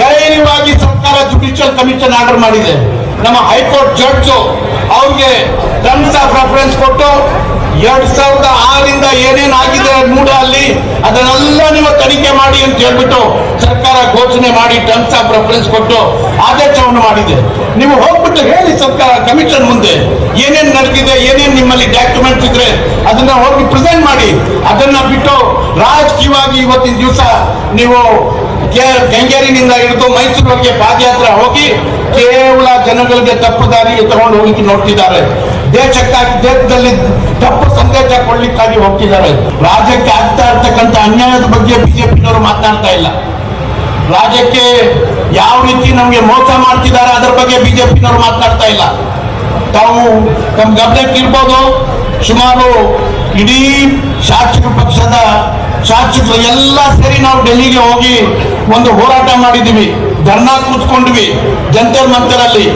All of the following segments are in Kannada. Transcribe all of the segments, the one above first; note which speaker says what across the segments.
Speaker 1: ಧೈರ್ಯವಾಗಿ ಸರ್ಕಾರ ಜುಡಿಷಿಯಲ್ ಕಮಿಷನ್ ಆರ್ಡರ್ ಮಾಡಿದೆ. ನಮ್ಮ ಹೈಕೋರ್ಟ್ ಜಡ್ಜ್ ಅವ್ರಿಗೆ ಟರ್ಮ್ಸ್ ಆಫ್ ರೆಫರೆನ್ಸ್ ಕೊಟ್ಟು ಎರಡ್ ಸಾವಿರದ ಆರಿಂದ ಏನೇನ್ ಆಗಿದೆ ಮೂಡ ಅಲ್ಲಿ ಅದನ್ನೆಲ್ಲ ನೀವು ತನಿಖೆ ಮಾಡಿ ಅಂತ ಹೇಳ್ಬಿಟ್ಟು ಸರ್ಕಾರ ಘೋಷಣೆ ಮಾಡಿ ಟರ್ಮ್ಸ್ ಆಫ್ ರೆಫರೆನ್ಸ್ ಕೊಟ್ಟು ಆದೇಶವನ್ನು ಮಾಡಿದೆ. ನೀವು ಹೋಗ್ಬಿಟ್ಟು ಹೇಳಿ ಸರ್ಕಾರ ಕಮಿಷನ್ ಮುಂದೆ. ಏನೇನ್ ನಡೆದಿದೆ, ಏನೇನ್ ನಿಮ್ಮಲ್ಲಿ ಡಾಕ್ಯುಮೆಂಟ್ಸ್ ಇದ್ರೆ ಅದನ್ನ ಹೋಗಿ ಪ್ರೆಸೆಂಟ್ ಮಾಡಿ. ಅದನ್ನ ಬಿಟ್ಟು ರಾಜಕೀಯವಾಗಿ ಇವತ್ತಿನ ದಿವಸ ನೀವು ಕೆಂಗೇರಿನಿಂದ ಹಿಡಿದು ಮೈಸೂರಿಗೆ ಪಾದಯಾತ್ರೆ ಹೋಗಿ ಕೇವಲ ಜನಗಳಿಗೆ ತಪ್ಪು ದಾರಿಗೆ ತಗೊಂಡು ಹೋಗಿ ನೋಡ್ತಿದ್ದಾರೆ. ದೇಶಕ್ಕಾಗಿ, ದೇಶದಲ್ಲಿ ತಪ್ಪು ಸಂದೇಶ ಕೊಡ್ಲಿಕ್ಕಾಗಿ ಹೋಗ್ತಿದ್ದಾರೆ. ರಾಜ್ಯಕ್ಕೆ ಆಗ್ತಾ ಇರ್ತಕ್ಕಂಥ ಅನ್ಯಾಯದ ಬಗ್ಗೆ ಬಿಜೆಪಿನವರು ಮಾತನಾಡ್ತಾ ಇಲ್ಲ. ರಾಜ್ಯಕ್ಕೆ ಯಾವ ರೀತಿ ನಮಗೆ ಮೋಸ ಮಾಡ್ತಿದ್ದಾರೆ, ಅದರ ಬಗ್ಗೆ ಬಿಜೆಪಿನವರು ಮಾತನಾಡ್ತಾ ಇಲ್ಲ. ತಾವು ತಮ್ಮ ಗಮನಕ್ಕೆ ಇರ್ಬೋದು. ಸುಮಾರು ಇಡೀ ಶಾಸಕ ಪಕ್ಷದ ಶಾಸಕರು ಎಲ್ಲ ಸೇರಿ ನಾವು ಡೆಲ್ಲಿಗೆ ಹೋಗಿ ಒಂದು ಹೋರಾಟ ಮಾಡಿದ್ದೀವಿ. ಧರ್ನಾ ಕೂತ್ಕೊಂಡ್ವಿ ಜಂತರ್ ಮಂತರಲ್ಲಿ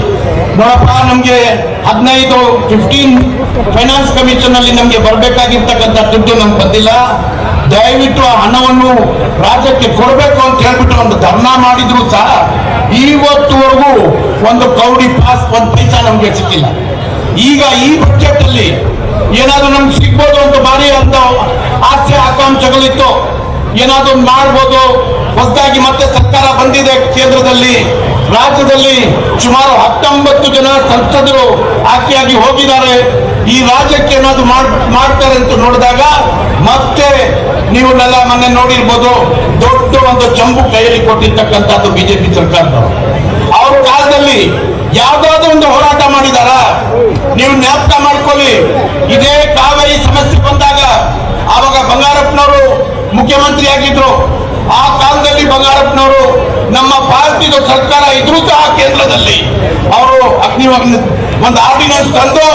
Speaker 1: ನೋಡಪ್ಪ, ನಮ್ಗೆ ಹದಿನೈದು ಫಿಫ್ಟೀನ್ ಫೈನಾನ್ಸ್ ಕಮಿಷನ್ ಅಲ್ಲಿ ನಮ್ಗೆ ಬರ್ಬೇಕಾಗಿರ್ತಕ್ಕಂಥ ದುಡ್ಡು ನಮ್ಗೆ ಬಂದಿಲ್ಲ. ದಯವಿಟ್ಟು ಆ ಹಣವನ್ನು ರಾಜ್ಯಕ್ಕೆ ಕೊಡಬೇಕು ಅಂತ ಹೇಳ್ಬಿಟ್ಟು ಒಂದು ಧರ್ನಾ ಮಾಡಿದ್ರು ಸಹ. ಇವತ್ತುವರೆಗೂ ಒಂದು ಕೌಡಿ ಪಾಸ್ ಒಂದು ಪೈಸಾ ನಮ್ಗೆ ಸಿಕ್ಕಿಲ್ಲ. ಈಗ ಈ ಬಜೆಟ್ ಅಲ್ಲಿ ಏನಾದ್ರು ನಮ್ಗೆ ಸಿಗ್ಬೋದು ಅಂತ ಭಾರಿ ಅಂತ ಆಸೆ, ಆಕಾಂಕ್ಷೆಗಳಿತ್ತು. ಏನಾದ್ರು ಮಾಡ್ಬೋದು ಹೊಸದಾಗಿ ಮತ್ತೆ ಸರ್ಕಾರ ಬಂದಿದೆ ಕೇಂದ್ರದಲ್ಲಿ, ರಾಜ್ಯದಲ್ಲಿ ಸುಮಾರು ಹತ್ತೊಂಬತ್ತು ಜನ ಸಂಸದರು ಆಕೆಯಾಗಿ ಹೋಗಿದ್ದಾರೆ. ಈ ರಾಜ್ಯಕ್ಕೆ ಏನಾದ್ರು ಮಾಡ್, ಮಾಡ್ತಾರೆ ಅಂತ ನೋಡಿದಾಗ ಮತ್ತೆ ನೀವು ನೆಲ ಮೊನ್ನೆ ನೋಡಿರ್ಬೋದು, ದೊಡ್ಡ ಒಂದು ಚಂಬು ಕೈಯಲ್ಲಿ ಕೊಟ್ಟಿರ್ತಕ್ಕಂಥದ್ದು ಬಿಜೆಪಿ ಸರ್ಕಾರದವರು ಅವ್ರ ಕಾಲದಲ್ಲಿ ಯಾವ್ದಾದ್ರು ಒಂದು ಹೋರಾಟ ಮಾಡಿದಾರ? ನೀವು ಜ್ಞಾಪಕ ಮಾಡ್ಕೊಳ್ಳಿ. ಇದೇ ಕಾವೇರಿ ಸಮಸ್ಯೆ ಬಂದಾಗ ಆವಾಗ ಬಂಗಾರಪ್ಪನವರು ಮುಖ್ಯಮಂತ್ರಿ ಆಗಿದ್ರು ಆ ಬಂಗಾರಪ್ಪನವರು ನಮ್ಮ ಭಾರತೀಯ ಸರ್ಕಾರ ಇದ್ರೂ ಸಹ ಕೇಂದ್ರದಲ್ಲಿ ಅವರು ಅಗ್ನಿ ಒಂದು ಆರ್ಡಿನೆನ್ಸ್ ತಂದು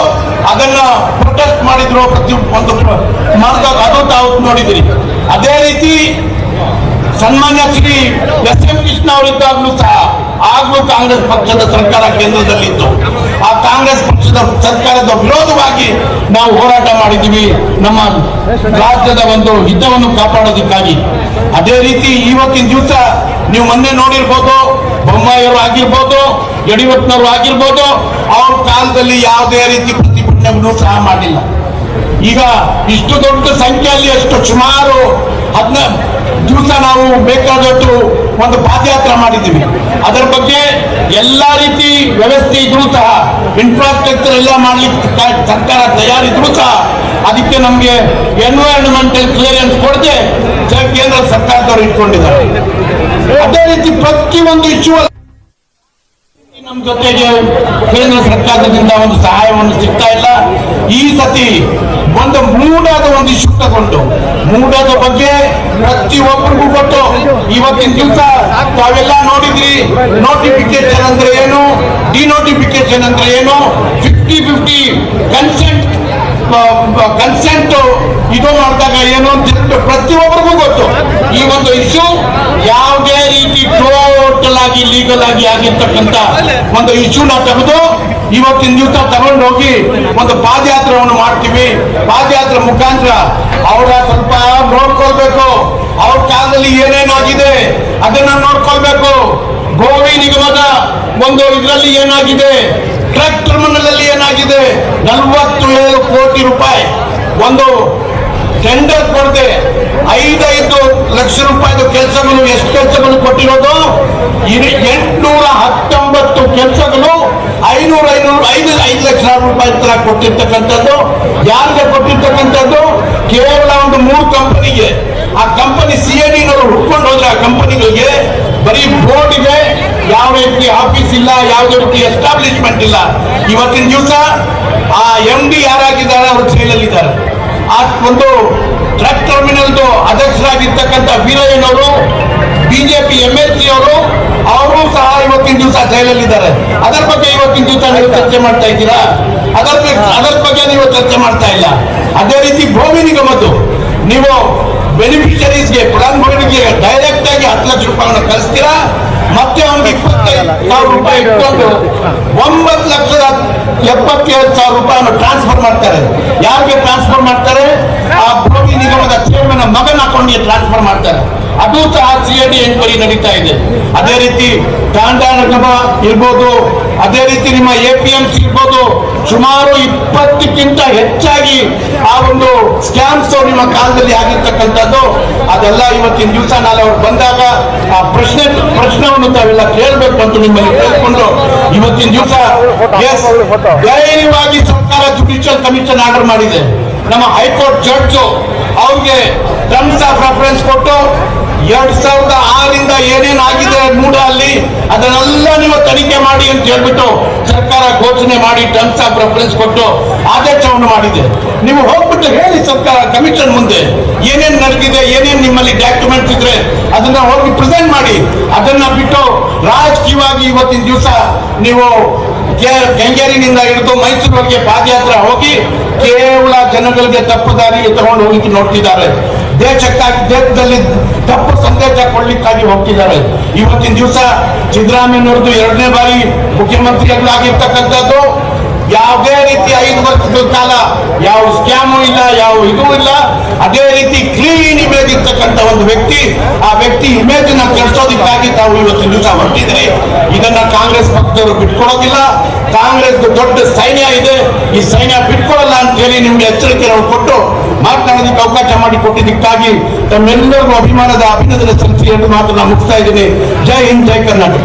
Speaker 1: ಅದನ್ನ ಪ್ರೊಟೆಸ್ಟ್ ಮಾಡಿದ್ರು ಪ್ರತಿ ಒಂದು ಮಾಡಿದಾಗ ಅದು ತಾವು ನೋಡಿದಿರಿ. ಅದೇ ರೀತಿ ಸನ್ಮಾನ್ಯ ಶ್ರೀ ಎಸ್ ಎಂ ಕೃಷ್ಣ ಅವರಿದ್ದಾಗಲೂ ಸಹ ಆಗ್ಲೂ ಕಾಂಗ್ರೆಸ್ ಪಕ್ಷದ ಸರ್ಕಾರ ಕೇಂದ್ರದಲ್ಲಿತ್ತು. ಆ ಕಾಂಗ್ರೆಸ್ ಪಕ್ಷದ ಸರ್ಕಾರದ ವಿರೋಧವಾಗಿ ನಾವು ಹೋರಾಟ ಮಾಡಿದ್ದೀವಿ. ನಮ್ಮ ರಾಜ್ಯದ ಒಂದು ಹಿತವನ್ನು ಕಾಪಾಡೋದಕ್ಕಾಗಿ. ಅದೇ ರೀತಿ ಇವತ್ತಿನ ದಿವಸ ನೀವು ಮೊನ್ನೆ ನೋಡಿರ್ಬೋದು, ಬೊಮ್ಮಾಯಿಯವರು ಆಗಿರ್ಬೋದು, ಯಡಿಯೂರಪ್ಪನವರು ಆಗಿರ್ಬೋದು, ಅವ್ರ ಕಾಲದಲ್ಲಿ ಯಾವುದೇ ರೀತಿ ಪ್ರತಿಭಟನೆಯನ್ನು ಸಹ ಮಾಡಿಲ್ಲ. ಈಗ ಇಷ್ಟು ದೊಡ್ಡ ಸಂಖ್ಯೆಯಲ್ಲಿ ಅಷ್ಟು ಸುಮಾರು ಹದಿನ ದಿವಸ ನಾವು ಬೇಕಾದಷ್ಟು ಒಂದು ಪಾದಯಾತ್ರೆ ಮಾಡಿದ್ದೀವಿ. ಅದರ ಬಗ್ಗೆ ಎಲ್ಲಾ ರೀತಿ ವ್ಯವಸ್ಥೆ ಇದ್ರೂ ಸಹ ಇನ್ಫ್ರಾಸ್ಟ್ರಕ್ಚರ್ ಎಲ್ಲ ಮಾಡ್ಲಿಕ್ಕೆ ಸರ್ಕಾರ ತಯಾರಿದ್ರು ಸಹ, ಅದಕ್ಕೆ ನಮಗೆ ಎನ್ವೈರನ್ಮೆಂಟಲ್ ಕ್ಲಿಯರೆನ್ಸ್ ಕೊಡದೆ ಕೇಂದ್ರ ಸರ್ಕಾರದವರು ಇಟ್ಕೊಂಡಿದ್ದಾರೆ. ಅದೇ ರೀತಿ ಪ್ರತಿಯೊಂದು ಇಶ್ಯೂ ನಮ್ಮ ಜೊತೆಗೆ ಕೇಂದ್ರ ಸರ್ಕಾರದಿಂದ ಒಂದು ಸಹಾಯವನ್ನು ಸಿಗ್ತಾ ಇಲ್ಲ. ಈ ಸತಿ ಒಂದು ಮೂಡಾದ ಒಂದು ಇಶ್ಯೂ ತಗೊಂಡು, ಮೂಡಾದ ಬಗ್ಗೆ ಪ್ರತಿಯೊಬ್ಬರಿಗೂ ಕೊಟ್ಟು ಇವತ್ತಿನ ದಿವಸ ತಾವೆಲ್ಲ ನೋಡಿದ್ರಿ ನೋಟಿಫಿಕೇಶನ್ ಅಂದ್ರೆ ಏನು? ಡಿನೋಟಿಫಿಕೇಶನ್ ಅಂದ್ರೆ ಏನು? ಫಿಫ್ಟಿ ಫಿಫ್ಟಿ ಕನ್ಸೆಂಟ್ ಕನ್ಸೆಂಟ್ ಇದು ಮಾಡಿದಾಗ ಏನು ಅಂತ ಪ್ರತಿಯೊಬ್ಬರಿಗೂ ಗೊತ್ತು. ಈ ಒಂದು ಇಶ್ಯೂ ಯಾವುದೇ ರೀತಿ ಟೋಟಲ್ ಆಗಿ ಲೀಗಲ್ ಆಗಿ ಆಗಿರ್ತಕ್ಕಂಥ ಒಂದು ಇಶ್ಯೂನ ತೆಗೆದು ಇವತ್ತಿನ ದಿವಸ ತಗೊಂಡು ಹೋಗಿ ಒಂದು ಪಾದಯಾತ್ರೆಯನ್ನು ಮಾಡ್ತೀವಿ. ಪಾದಯಾತ್ರೆ ಮುಖಾಂತರ ಅವರ ಸ್ವಲ್ಪ ನೋಡ್ಕೊಳ್ಬೇಕು. ಅವ್ರ ಕಾಲದಲ್ಲಿ ಏನೇನಾಗಿದೆ ಅದನ್ನ ನೋಡ್ಕೊಳ್ಬೇಕು. ಗೋವಿ ನಿಗಮದ ಒಂದು ಇದರಲ್ಲಿ ಏನಾಗಿದೆ? ಟ್ರಕ್ ಟರ್ಮಿನಲ್ ಏನಾಗಿದೆ? ನಲವತ್ತು ಏಳು ಕೋಟಿ ರೂಪಾಯಿ. ಒಂದು ಟೆಂಡರ್ ಕೊಡದೆ ಐದೈದು ಲಕ್ಷ ರೂಪಾಯಿದು ಕೆಲಸಗಳು, ಎಷ್ಟು ಕೆಲಸಗಳು ಕೊಟ್ಟಿರೋದು? ಎಂಟುನೂರ ಹತ್ತೊಂಬತ್ತು ಕೆಲಸಗಳು ಐನೂರ ಐನೂರು, ಐದು ಐದು ಲಕ್ಷ ರೂಪಾಯಿ ತರ ಕೊಟ್ಟಿರ್ತಕ್ಕಂಥದ್ದು. ಯಾರಿಗೆ ಕೊಟ್ಟಿರ್ತಕ್ಕಂಥದ್ದು? ಕೇವಲ ಒಂದು ಮೂರು ಕಂಪನಿಗೆ. ಆ ಕಂಪನಿ ಸಿ ಎ ಡಿನವರು ಹುಡ್ಕೊಂಡು ಹೋದ್ರೆ ಆ ಕಂಪನಿಗಳಿಗೆ ಬರೀ ಇದೆ ಯಾವ ರೀತಿ ಆಫೀಸ್ ಇಲ್ಲ ಯಾವುದೇ ರೀತಿ ಎಸ್ಟಾಬ್ಲಿಷ್ಮೆಂಟ್ ಇಲ್ಲ. ಇವತ್ತಿನ ದಿವಸ ಆ ಎಂ ಡಿ ಯಾರಾಗಿದ್ದಾರೆ ಅವರು ಜೈಲಲ್ಲಿದ್ದಾರೆ. ಆ ಒಂದು ಟ್ರಕ್ ಟರ್ಮಿನಲ್ದು ಅಧ್ಯಕ್ಷರಾಗಿರ್ತಕ್ಕಂಥ ವೀರಯ್ಯನವರು ಬಿಜೆಪಿ ಎಂ ಎಲ್ ಸಿ ಅವರು ಅವರು ಸಹ ಇವತ್ತಿನ ದಿವಸ ಜೈಲಲ್ಲಿದ್ದಾರೆ. ಅದರ ಬಗ್ಗೆ ಇವತ್ತಿನ ದಿವಸ ನೀವು ಚರ್ಚೆ ಮಾಡ್ತಾ ಇದ್ದೀರಾ? ಅದರ ಅದರ ಬಗ್ಗೆ ನೀವು ಚರ್ಚೆ ಮಾಡ್ತಾ ಇಲ್ಲ. ಅದೇ ರೀತಿ ಭೂಮಿ ನಿಗಮದ್ದು. ನೀವು ಬೆನಿಫಿಷರೀಸ್ಗೆ ಫಲಾನುಭವಿಗಳಿಗೆ ಡೈರೆಕ್ಟ್ ಆಗಿ ಹತ್ತು ಲಕ್ಷ ರೂಪಾಯಿಗಳನ್ನು ಕಳಿಸ್ತೀರಾ? ಮತ್ತೆ ಅವ್ನಿಗೆ ಇಪ್ಪತ್ತೈದು ಸಾವಿರ ರೂಪಾಯಿ ಇಟ್ಕೊಂಡು ಒಂಬತ್ತು ಲಕ್ಷದ ಎಪ್ಪತ್ತೇಳು ಸಾವಿರ ರೂಪಾಯಿಯನ್ನು ಟ್ರಾನ್ಸ್ಫರ್ ಮಾಡ್ತಾರೆ. ಯಾರಿಗೆ ಟ್ರಾನ್ಸ್ಫರ್ ಮಾಡ್ತಾರೆ? ಆ ಭೂಮಿ ನಿಗಮದ ಚೇರ್ಮನ್ ಮಗನ ಅಕೌಂಟ್ಗೆ ಟ್ರಾನ್ಸ್ಫರ್ ಮಾಡ್ತಾರೆ. ಅದು ಸಹ ಸಿಐಡಿ ಎನ್ಕ್ವೈರಿ ನಡೀತಾ ಇದೆ. ಅದೇ ರೀತಿ ಟಾಂಡಾ ನಗಮ ಇರ್ಬೋದು, ಅದೇ ರೀತಿ ನಿಮ್ಮ ಎ ಪಿ ಎಂ ಸಿ ಇರ್ಬೋದು, ಸುಮಾರು ಇಪ್ಪತ್ತಕ್ಕಿಂತ ಹೆಚ್ಚಾಗಿ ಆ ಒಂದು ಸ್ಕ್ಯಾಮ್ಸ್ ನಿಮ್ಮ ಕಾಲದಲ್ಲಿ ಆಗಿರ್ತಕ್ಕಂಥದ್ದು. ಅದೆಲ್ಲ ಇವತ್ತಿನ ದಿವಸ ನಾಳೆ ಅವ್ರು ಬಂದಾಗ ಆ ಪ್ರಶ್ನೆ, ಪ್ರಶ್ನವನ್ನು ತಾವೆಲ್ಲ ಕೇಳಬೇಕು ಅಂತ ನಿಮ್ಮಲ್ಲಿ ಕೇಳಿಕೊಂಡು, ಇವತ್ತಿನ ದಿವಸ ಧೈರ್ಯವಾಗಿ ಸರ್ಕಾರ ಜುಡಿಷಿಯಲ್ ಕಮಿಷನ್ ಆರ್ಡರ್ ಮಾಡಿದೆ. ನಮ್ಮ ಹೈಕೋರ್ಟ್ ಜಡ್ಜು ಅವ್ರಿಗೆ ಟರ್ಮ್ಸ್ ಆಫ್ ರೆಫರೆನ್ಸ್ ಕೊಟ್ಟು ಎರಡ್ ಸಾವಿರದ ಆರಿಂದ ಏನೇನಾಗಿದೆ ಮೂಡ ಅಲ್ಲಿ, ಅದನ್ನೆಲ್ಲ ನೀವು ತನಿಖೆ ಮಾಡಿ ಅಂತ ಹೇಳ್ಬಿಟ್ಟು ಸರ್ಕಾರ ಘೋಷಣೆ ಮಾಡಿ ಟರ್ಮ್ಸ್ ಆಫ್ ರೆಫರೆನ್ಸ್ ಕೊಟ್ಟು ಆದೇಶವನ್ನು ಮಾಡಿದೆ. ನೀವು ಹೋಗ್ಬಿಟ್ಟು ಹೇಳಿ ಸರ್ಕಾರ ಕಮಿಷನ್ ಮುಂದೆ, ಏನೇನು ನಡೆದಿದೆ, ಏನೇನು ನಿಮ್ಮಲ್ಲಿ ಡಾಕ್ಯುಮೆಂಟ್ಸ್ ಇದ್ರೆ ಅದನ್ನ ಹೋಗಿ ಪ್ರೆಸೆಂಟ್ ಮಾಡಿ. ಅದನ್ನ ಬಿಟ್ಟು ರಾಜಕೀಯವಾಗಿ ಇವತ್ತಿನ ದಿವಸ ನೀವು ಕೆಂಗೇರಿನಿಂದ ಹಿಡಿದು ಮೈಸೂರಿಗೆ ಪಾದಯಾತ್ರೆ ಹೋಗಿ ಕೇವಲ ಜನಗಳಿಗೆ ತಪ್ಪು ದಾರಿಗೆ ತಗೊಂಡು ಹೋಗಿ ನೋಡ್ತಿದ್ದಾರೆ. ದೇಶಕ್ಕಾಗಿ ದೇಶದಲ್ಲಿ ತಪ್ಪು ಸಂದೇಶ ಕೊಡ್ಲಿಕ್ಕಾಗಿ ಹೋಗ್ತಿದ್ದಾರೆ. ಇವತ್ತಿನ ದಿವಸ ಸಿದ್ದರಾಮಯ್ಯನವ್ರದ್ದು ಎರಡನೇ ಬಾರಿ ಮುಖ್ಯಮಂತ್ರಿಗಳಾಗಿರ್ತಕ್ಕಂಥದ್ದು ಯಾವುದೇ ರೀತಿ ಐದು ವರ್ಷದ ಕಾಲ ಯಾವ ಸ್ಕ್ಯಾಮು ಇಲ್ಲ, ಯಾವ ಇದು ಇಲ್ಲ. ಅದೇ ರೀತಿ ಕ್ಲೀನ್ ಇಮೇಜ್ ಇರ್ತಕ್ಕಂಥ ಒಂದು ವ್ಯಕ್ತಿ, ಆ ವ್ಯಕ್ತಿ ಇಮೇಜ್ನ ಕೆಡಿಸೋದಕ್ಕಾಗಿ ತಾವು ಇವತ್ತು ದಿವಸ ಹೊರಟಿದ್ರಿ ಇದನ್ನ ಕಾಂಗ್ರೆಸ್ ಪಕ್ಷದವರು ಬಿಟ್ಕೊಡೋದಿಲ್ಲ. ಕಾಂಗ್ರೆಸ್ ದೊಡ್ಡ ಸೈನ್ಯ ಇದೆ. ಈ ಸೈನ್ಯ ಬಿಟ್ಕೊಡಲ್ಲ ಅಂತ ಹೇಳಿ ನಿಮ್ಗೆ ಎಚ್ಚರಿಕೆ ಕೊಟ್ಟು ಮಾತನಾಡೋದಕ್ಕೆ ಅವಕಾಶ ಮಾಡಿ ಕೊಟ್ಟಿದ್ದಕ್ಕಾಗಿ ತಮ್ಮೆಲ್ಲರಿಗೂ ಅಭಿಮಾನದ ಅಭಿನಂದನೆ ಸಲ್ಲಿಸಿ ಎಂದು ಮಾತು ನಾನು ಮುಗಿಸ್ತಾ ಇದ್ದೀನಿ. ಜೈ ಹಿಂದ್, ಜೈ ಕರ್ನಾಟಕ.